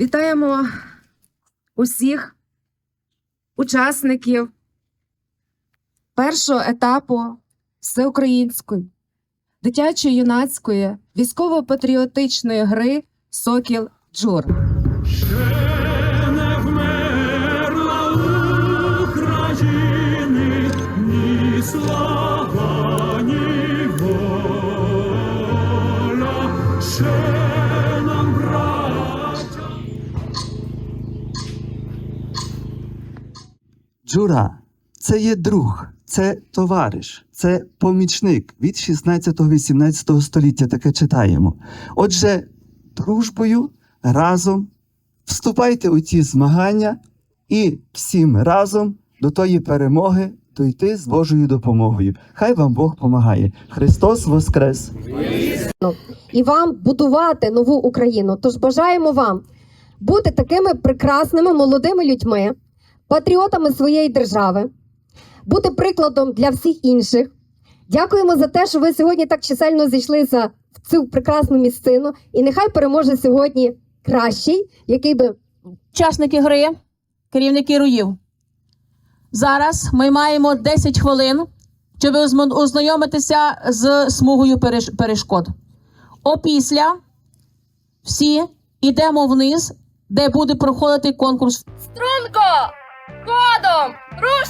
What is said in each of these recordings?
Вітаємо усіх учасників першого етапу всеукраїнської дитячої юнацької військово-патріотичної гри Сокіл Джур. Вмерла ні слава, Джура це є друг, це товариш, це помічник від 16-18 століття. Таке читаємо. Отже, дружбою разом вступайте у ті змагання і всім разом до тої перемоги дойти з Божою допомогою. Хай вам Бог помагає. Христос Воскрес! і вам будувати нову Україну. Тож бажаємо вам бути такими прекрасними молодими людьми, патріотами своєї держави, бути прикладом для всіх інших. Дякуємо за те, що ви сьогодні так чисельно зійшлися в цю прекрасну місцину. І нехай переможе сьогодні кращий, який би Учасники гри, керівники руїв. Зараз ми маємо 10 хвилин, щоб ознайомитися з смугою перешкод. Опісля всі йдемо вниз, де буде проходити конкурс Струнко! Ходом! Руш!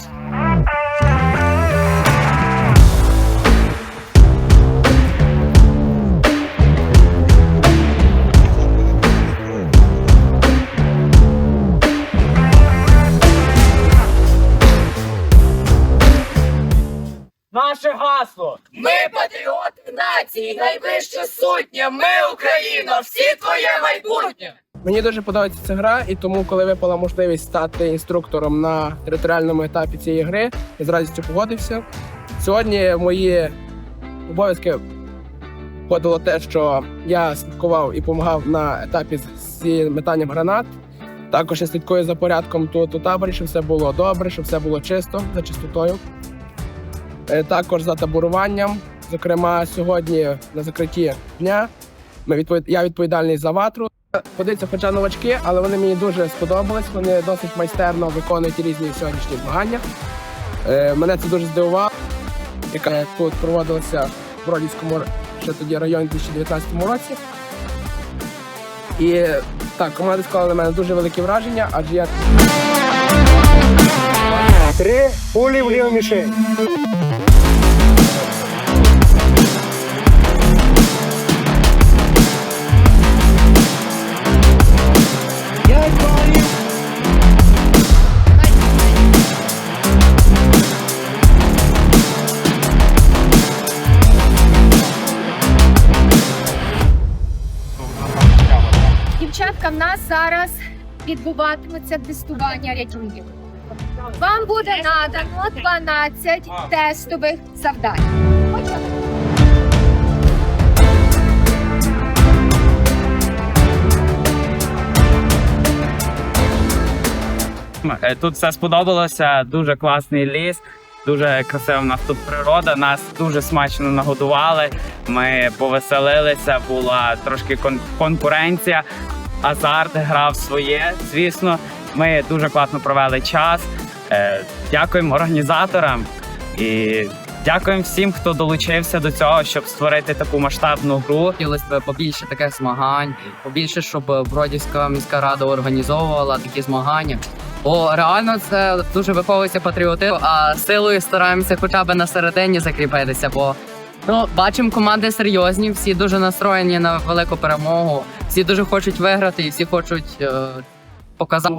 Наше гасло. Ми патріоти нації, найвища сутня. Ми Україна, всі твоє майбутнє. Мені дуже подобається ця гра, і тому, коли випала можливість стати інструктором на територіальному етапі цієї гри, я з радістю погодився. Сьогодні мої обов'язки входило те, що я слідкував і допомагав на етапі з- метанням гранат. Також я слідкую за порядком тут у таборі, щоб все було добре, щоб все було чисто, за чистотою. Е, Також за таборуванням. Зокрема, сьогодні на закритті дня я відповідальний за ватру. Подивіться, хоча новачки, але вони мені дуже сподобались. Вони досить майстерно виконують різні сьогоднішні змагання. Е, мене це дуже здивувало, яка тут проводилася в Бродівському ще тоді районі 2019 році. І так, команди склали на мене дуже великі враження, адже я Три пулі в ліву мішень. Дівчатка, в нас зараз відбуватиметься тестування рятунків. Вам буде надано 12 тестових завдань. Е, Тут все сподобалося. Дуже класний ліс, дуже красива в нас тут природа. Нас дуже смачно нагодували. Ми повеселилися, була трошки кон- конкуренція. Азарт грав своє. Звісно, ми дуже класно провели час. Е, Дякуємо організаторам і дякуємо всім, хто долучився до цього, щоб створити таку масштабну гру. Хотілося б побільше таких змагань, побільше, щоб Бродівська міська рада організовувала такі змагання. Бо реально це дуже виховується патріотизм, а силою стараємося хоча б на середині закріпитися. Бо ну бачимо, команди серйозні, всі дуже настроєні на велику перемогу, всі дуже хочуть виграти і всі хочуть е, показати.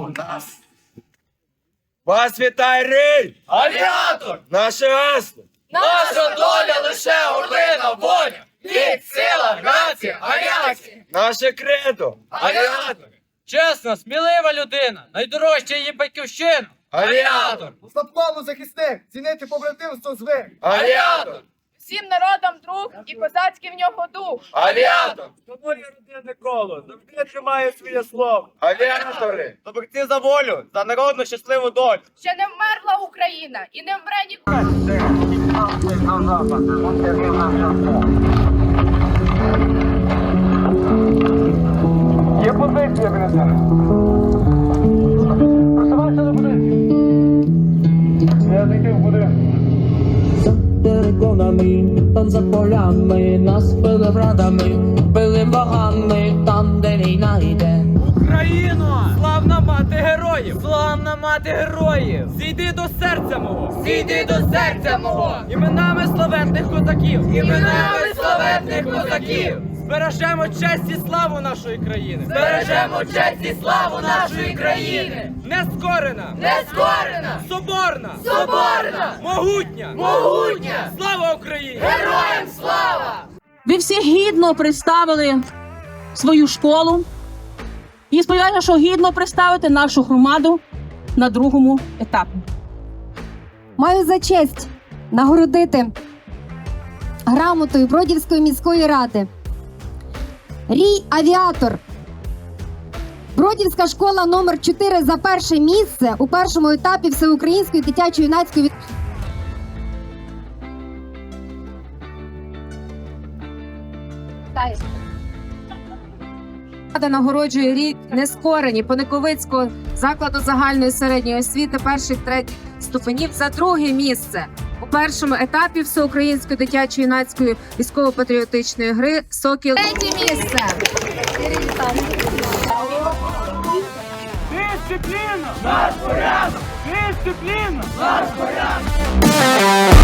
Вас вітає Рей! Авіатор! Наше гасло! Наша доля лише орлина воля. Від сила, нація, авіація. Наше кредо! Авіатор! Чесна, смілива людина! Найдорожча її батьківщина! Авіатор! Стаптовно захисник, цінити побратимство звик. Авіатор! Всім народам друг і козацький в нього дух. Авіатор! Моє родинне коло завжди тримає своє слово. Авіатори! Добрти за волю, за народну щасливу долю. Ще не вмерла Україна і не вмре ніколи. Є позиція, полями, там за полями, нас пили врадами, били богами там, де війна йде. Україно! Славна мати героїв! Славна мати героїв! Зійди до серця мого! Зійди до серця мого! Іменами славетних козаків! Іменами славетних козаків, Збережемо честь і славу нашої країни! бережемо честь і славу нашої країни, Нескорена! нескорена, Соборна! соборна, Могутня! могутня, Слава Україні! героям слава! Ви всі гідно представили свою школу. І сподіваюся, що гідно представите нашу громаду на другому етапі. Маю за честь нагородити грамотою Бродівської міської ради. Рій авіатор. Бродівська школа номер 4 за перше місце у першому етапі всеукраїнської дитячо-юнацької від- Рада нагороджує рік нескорені Пониковицького закладу загальної середньої освіти перших третіх ступенів за друге місце першому етапі всеукраїнської дитячої юнацької військово-патріотичної гри Сокіл. Третє місце. Дисципліна! Наш порядок! Дисципліна! Наш порядок!